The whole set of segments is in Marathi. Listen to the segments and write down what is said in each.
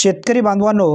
शेतकरी बांधवांनो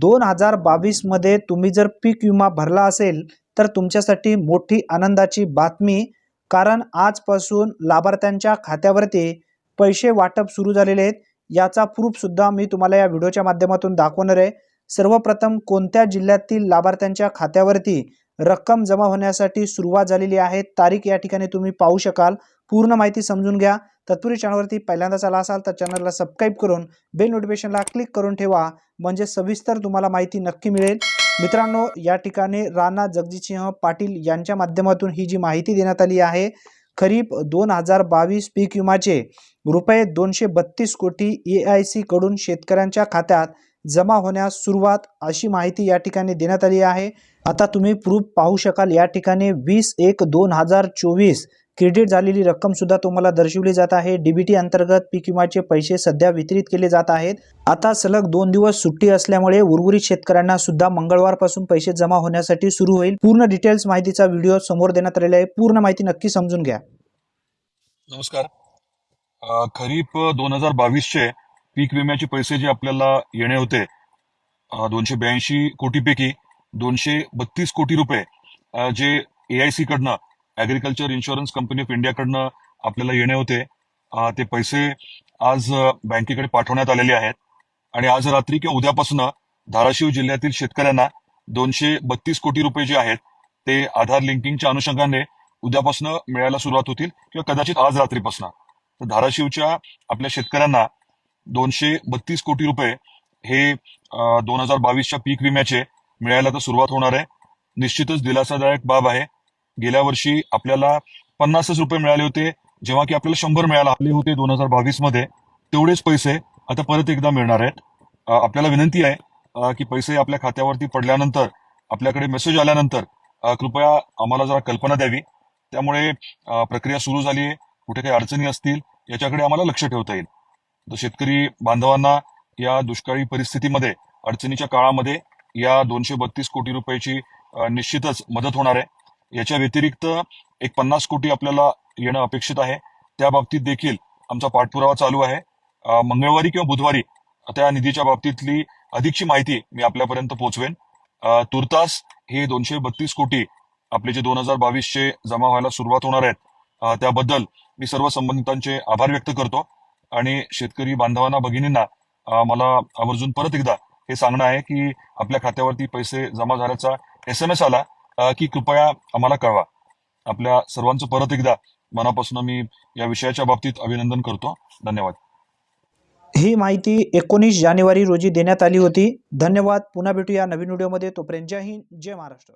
दोन हजार बावीसमध्ये तुम्ही जर पीक विमा भरला असेल तर तुमच्यासाठी मोठी आनंदाची बातमी कारण आजपासून लाभार्थ्यांच्या खात्यावरती पैसे वाटप सुरू झालेले आहेत. याचा प्रूफसुद्धा मी तुम्हाला या व्हिडिओच्या माध्यमातून दाखवणार आहे. सर्वप्रथम कोणत्या जिल्ह्यातील लाभार्थ्यांच्या खात्यावरती रक्कम जमा होण्यासाठी सुरुवात झालेली आहे. तारीख या ठिकाणी तुम्ही पाहू शकाल. पूर्ण माहिती समजून घ्या. तत्पूर्वी चॅनलवरती पहिल्यांदाच आला असाल तर चॅनलला सबस्क्राईब करून बेल नोटिफिकेशनला क्लिक करून ठेवा. म्हणजे सविस्तर तुम्हाला माहिती नक्की मिळेल. मित्रांनो या ठिकाणी राणा जगजितसिंह पाटील यांच्या माध्यमातून ही जी माहिती देण्यात आली आहे खरीप दोन हजार बावीस पीक विमाचे रुपये दोनशे बत्तीस कोटी ए आय सीकडून शेतकऱ्यांच्या खात्यात जमा होण्यास सुरुवात अशी माहिती या ठिकाणी देण्यात आली आहे. आता तुम्ही प्रूफ पाहू शकाल या ठिकाणी वीस एक दोन हजार चोवीस क्रेडिट झालेली रक्कम सुद्धा तुम्हाला दर्शवली जात आहे. डीबीटी अंतर्गत पीक विमाचे पैसे सध्या वितरित केले जात आहेत. आता सलग दोन दिवस सुट्टी असल्यामुळे उर्वरित शेतकऱ्यांना सुद्धा मंगळवारपासून पैसे जमा होण्यासाठी सुरू होईल. पूर्ण डिटेल्स माहितीचा व्हिडिओ समोर देण्यात आलेला आहे. पूर्ण माहिती नक्की समजून घ्या. नमस्कार. खरीप दोन हजार बावीसचे पीक विम्याचे पैसे जे आपल्याला येणे होते दोनशे ब्याऐंशी कोटीपैकी दोनशे बत्तीस कोटी रुपये जे ए आय सी कडनं ऍग्रिकल्चर इन्शुरन्स कंपनी ऑफ इंडियाकडनं आपल्याला येणे होते ते पैसे आज बँकेकडे पाठवण्यात आलेले आहेत. आणि आज रात्री किंवा उद्यापासून धाराशिव जिल्ह्यातील शेतकऱ्यांना दोनशे बत्तीस कोटी रुपये जे आहेत ते आधार लिंकिंगच्या अनुषंगाने उद्यापासून मिळायला सुरुवात होतील किंवा कदाचित आज रात्रीपासून. तर धाराशिवच्या आपल्या शेतकऱ्यांना दोनशे बत्तीस कोटी रुपये हे दोन हजार बावीसच्या पीक विम्याचे मिळायला तर सुरुवात होणार आहे. निश्चितच दिलासादायक बाब आहे. गेल्या वर्षी आपल्याला पन्नासच रुपये मिळाले होते. जेव्हा की आपल्याला शंभर मिळायला आले होते दोन हजार बावीसमध्ये तेवढेच पैसे आता परत एकदा मिळणार आहेत. आपल्याला विनंती आहे की पैसे आपल्या खात्यावरती पडल्यानंतर आपल्याकडे मेसेज आल्यानंतर कृपया आम्हाला जरा कल्पना द्यावी. त्यामुळे प्रक्रिया सुरू झाली आहे. कुठे काही अडचणी असतील याच्याकडे आम्हाला लक्ष ठेवता येईल. शेतकरी बांधवांना या दुष्काळी परिस्थितीमध्ये अडचणीच्या काळामध्ये या दोनशे बत्तीस कोटी रुपयाची निश्चितच मदत होणार आहे. याच्या व्यतिरिक्त एक पन्नास कोटी आपल्याला येणं अपेक्षित आहे. त्या बाबतीत देखील आमचा पाठपुरावा चालू आहे. मंगळवारी किंवा बुधवारी त्या निधीच्या बाबतीतली अधिकची माहिती मी आपल्यापर्यंत पोहोचवेन. तुर्तास हे दोनशे बत्तीस कोटी आपले जे दोन हजार बावीसचे जमा व्हायला सुरुवात होणार आहेत त्याबद्दल मी सर्व संबंधितांचे आभार व्यक्त करतो. आणि शेतकरी बांधवांना भगिनींना मला आवर्जून परत एकदा हे सांगणं आहे की आपल्या खात्यावरती पैसे जमा झाल्याचा एस एम एस आला की कृपया आम्हाला कळवा. आपल्या सर्वांचं परत एकदा मनापासून मी या विषयाच्या बाबतीत अभिनंदन करतो. धन्यवाद. ही माहिती एकोणीस जानेवारी रोजी देण्यात आली होती. धन्यवाद. पुन्हा भेटूया नवीन व्हिडिओमध्ये. तोपर्यंत जय हिंद जय महाराष्ट्र.